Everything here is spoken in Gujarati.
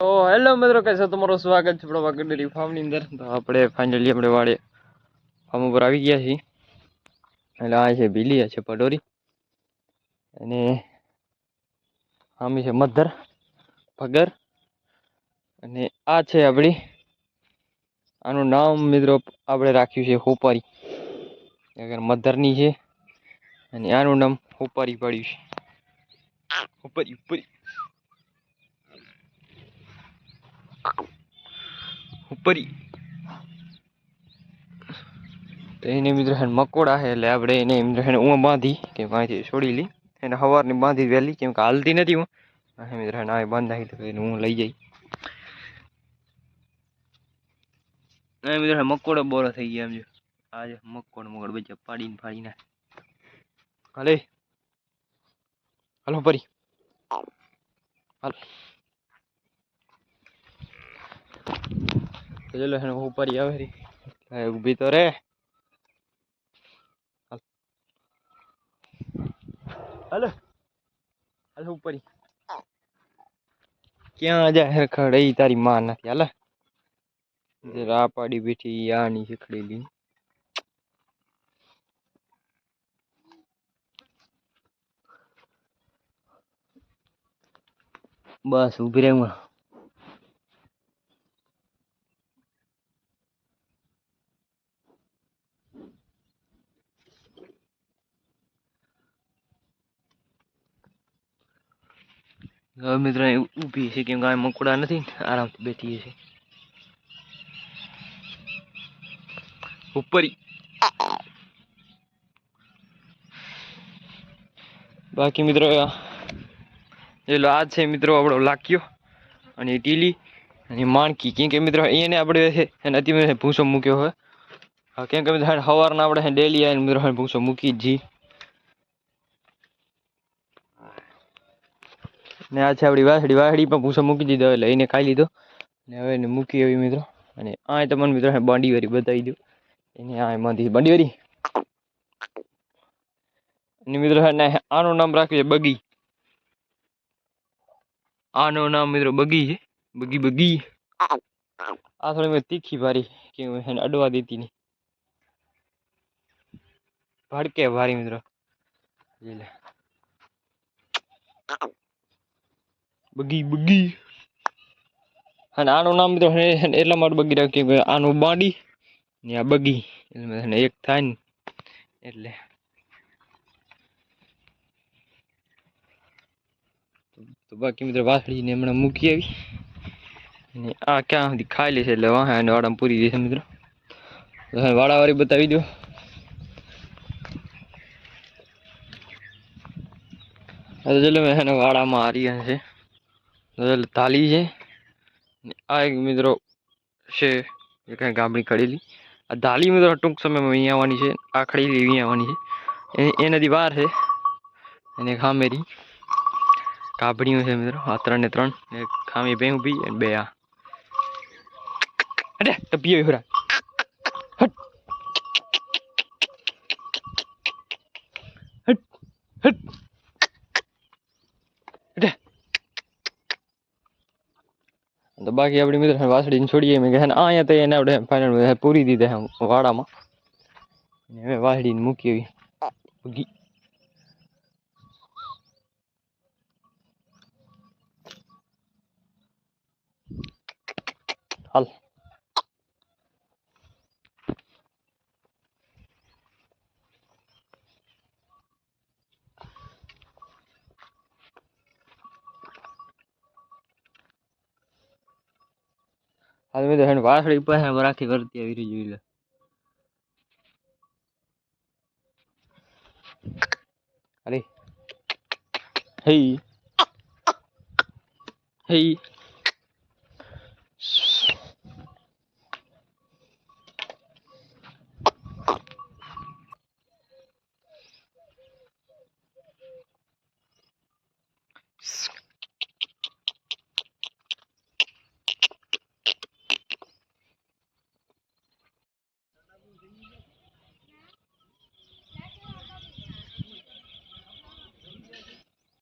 તો હેલો મિત્રો કે છે? તમારું સ્વાગત છે આપણા વાગડ ડેરી ફાર્મની અંદર. તો આપણે ફાઇનલી આપણે વાળે ફાર્મ ઉપર આવી ગયા છીએ. એટલે આ છે ભીલી છે પટોરી અને આમી છે મધર, ભગર. અને આ છે આપણી, આનું નામ મિત્રો આપણે રાખ્યું છે હોપારી. અગર મધરની છે અને આનું નામ હોપારી પાડ્યું છે. હોપારી હોપારી. ઉપરી. તો એને મિત્રો હે મકોડા છે, એટલે આપણે એને મિત્રો હે હું બાંધી કે વાંચી છોડી લઈ એને સવારની બાંધી વહેલી, કેમ કે હાલતી નથી હું અહીં મિત્રો હે આ તો એને હું લઈ જઈ મિત્રો મકોડો બોરો થઈ ગયા, એમ જો. આજે મકોડ મકોડ બચ્ચા પાડીને ફાડીને હાલે. હાલો પરી હાલ. તો ચલો એને ઉપર આવે રી. ઊભી તો રે. હાલ. હાલો ઉપર ક્યાં જાય એ તારી માં નથી. હાલ. જરા પાડી બેઠી આની શીખડેલી. બસ ઊભી રહે હું. હવે મિત્રો ઊભી છે કેમ કે આ મકોડા નથી આરામથી બેઠી છે. ઉપર. બાકી મિત્રો જેલો આ છે મિત્રો આપણો લાક્યો અને ટીલી અને માણકી. કેમ કે મિત્રો, એને આપણે છે, એને અતિ ભૂસો મૂક્યો હોય. કેમ કે મિત્રો સવારના આપણે ડેલી આવીને મિત્રો ભૂસો મૂકી જ જી. ને આ છે આપણી વાસળી. વાસળી પણ ભૂસો મૂકી દીધો એટલે એને ખાઈ લીધો. ને હવે એને મૂકી આવી મિત્રો. અને આ તમને મિત્રો બાંડી વાળી બતાવી દઉં. એને આ એમાંથી બાંડી વાળી અને મિત્રો આનું નામ રાખ્યું છે બગી. આનું નામ મિત્રો બગી છે. બગી બગી. આ થોડી મેં તીખી ભારી કે એને અડવા દેતી નહીં. ભડકે ભારી મિત્રો. લે. બગી બગી. અને આનું નામ હે- એટલા માટે બગી રાખ્યું કે આનું બાડી ને આ બગી. એટલે એક થાય ને. એટલે. તો બાકી મિત્રો વાસળીને હમણાં મૂકી આવી. અને આ ક્યાં સુધી ખાઈ લેશે એટલે વાહ અને વાડામાં પૂરી દેશે મિત્રો. તો વાડાવાળી બતાવી દો તો ચલો મેં વાડામાં હારી છે થાલી છે. આ એક મિત્રો છે, એ કાંઈ ગામડી ખડેલી આ ધાલી મિત્રો ટૂંક સમયમાં અહીં આવવાની છે આ ખડેલી અહીં આવવાની છે. એ- એનાથી બહાર છે. અને ખામેરી કાબડીઓ છે મિત્રો, આ ત્રણ ત્રણ. ખામી બે ઊભી અને બે આ. અરે ટપીઓ હોરા તો બાકી આપણી મિત્ર વાસળીને છોડીએ મેં કહે અહીંયા તો એને આપણે ફાઇનલ પૂરી દીધા વાડામાં. હવે વાસળીને મૂકી આવી. હાલ. હાલ મેં તો હેને વાસળી પાસે રાખી કરતી આવી રહી જોઈ લે. અરે. હે. હે.